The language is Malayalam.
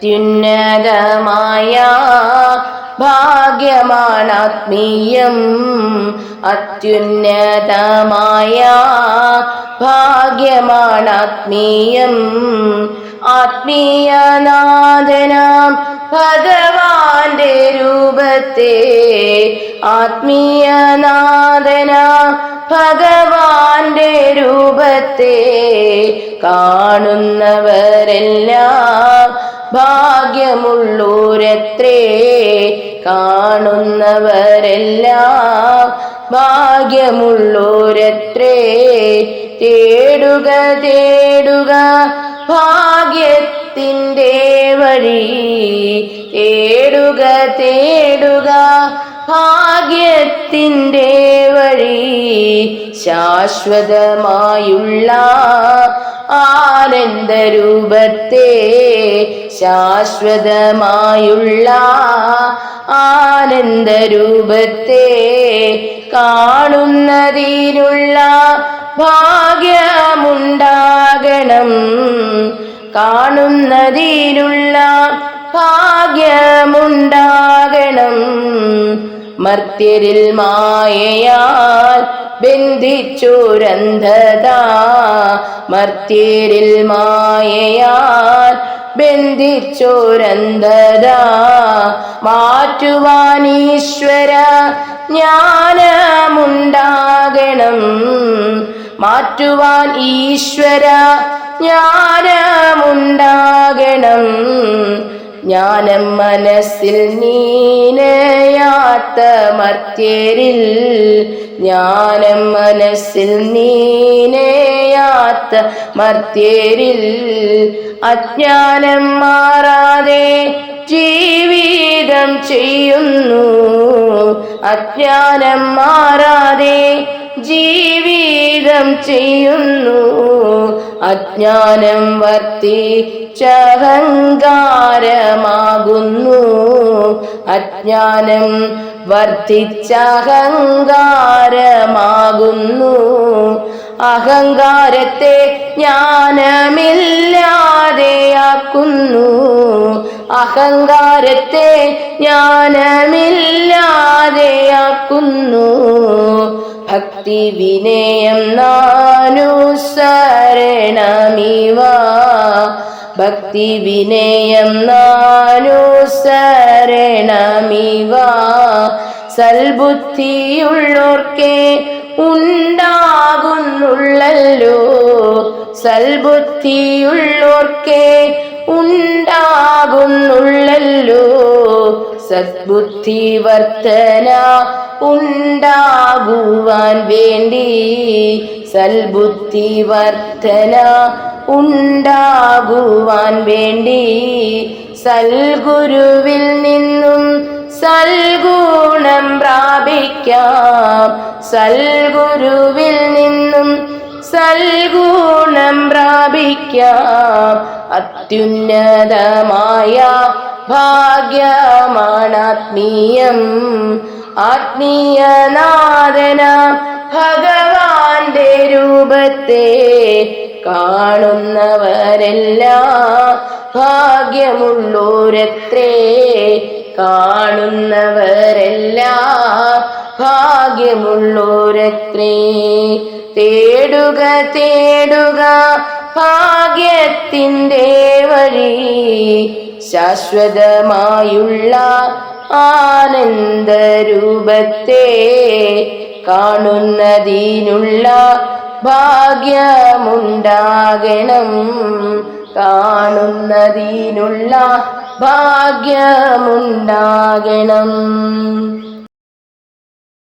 അത്യുന്നതമായ ഭാഗ്യമാണ് ആത്മീയം അത്യുന്നതമായ ഭാഗ്യമാണ് ആത്മീയം ആത്മീയനാഥനാം ഭഗവാന്റെ രൂപത്തെ. ആത്മീയനാഥനാം ഭഗവാന്റെ രൂപത്തെ. കാണുന്നവരെല്ലാം ഭാഗ്യമുള്ളൂരത്രേ കാണുന്നവരെല്ലാം ഭാഗ്യമുള്ളൂരത്രേ തേടുക തേടുക ഭാഗ്യത്തിന്റെ വഴി തേടുക തേടുക ഭാഗ്യത്തിന്റെ വഴി ശാശ്വതമായുള്ള ആനന്ദരൂപത്തെ ശാശ്വതമായുള്ള ആനന്ദരൂപത്തെ കാണുന്നതിനുള്ള ഭാഗ്യമുണ്ടാകണം. കാണുന്നതിനുള്ള ഭാഗ്യമുണ്ടാകണം മർത്യരിൽ മായയാൽ ബന്ധിച്ചുരന്ധതാ മർത്യരിൽ മായയാൽ ബന്ധിച്ചുരന്ധതാ മാറ്റുവാനീശ്വര ജ്ഞാനമുണ്ടാകണം. മാറ്റുവാൻ ഈശ്വര ജ്ഞാനമുണ്ടാകണം. ജ്ഞാനം മനസ്സിൽ നീനയാത്ത മർത്യരിൽ ജ്ഞാനം മനസ്സിൽ നീനയാത്ത മർത്തേരിൽ അജ്ഞാനം മാറാതെ ജീവിതം ചെയ്യുന്നു. അജ്ഞാനം മാറാതെ ജീവിതം ചെയ്യുന്നു. അജ്ഞാനം വർത്തിച്ചഹങ്കാരമാകുന്നു. അജ്ഞാനം വർദ്ധിച്ചഹങ്കാരമാകുന്നു അഹങ്കാരത്തെ ജ്ഞാനമില്ലാതെയാക്കുന്നു. അഹങ്കാരത്തെ ജ്ഞാനമില്ലാതെയാക്കുന്നു. ഭക്തി വിനയം നാനുസരണമിവ ഭക്തി വിനയം നാനുസരണമിവ സൽബുദ്ധിയുള്ളോർക്കേ ഉണ്ടാകുന്നുള്ളല്ലോ. സൽബുദ്ധിയുള്ളോർക്കേ ഉണ്ടാകുന്നുള്ളല്ലോ. സദ്ബുദ്ധി വർധന ഉണ്ടാകുവാൻ വേണ്ടി സൽബുദ്ധി വർധന ഉണ്ടാകുവാൻ വേണ്ടി സൽഗുരുവിൽ നിന്നും സൽഗുണം പ്രാപിക്കാം. സൽഗുരുവിൽ നിന്നും സൽഗുണം പ്രാപിക്കാം. അത്യുന്നതമായ ഭാഗ്യമാണാത്മീയം ആത്മീയനാഥന ഭഗവാന്റെ രൂപത്തെ കാണുന്നവരെല്ലാം ഭാഗ്യമുള്ളൂരത്രേ കാണുന്നവരെല്ലാം ഭാഗ്യമുള്ളൂരത്രേ തേടുക തേടുക ഭാഗ്യത്തിന്റെ വഴി ശാശ്വതമായുള്ള ആനന്ദരൂപത്തെ കാണുന്നതിനുള്ള ഭാഗ്യമുണ്ടാകണം. കാണുന്നതിനുള്ള ഭാഗ്യമുണ്ടാകണം.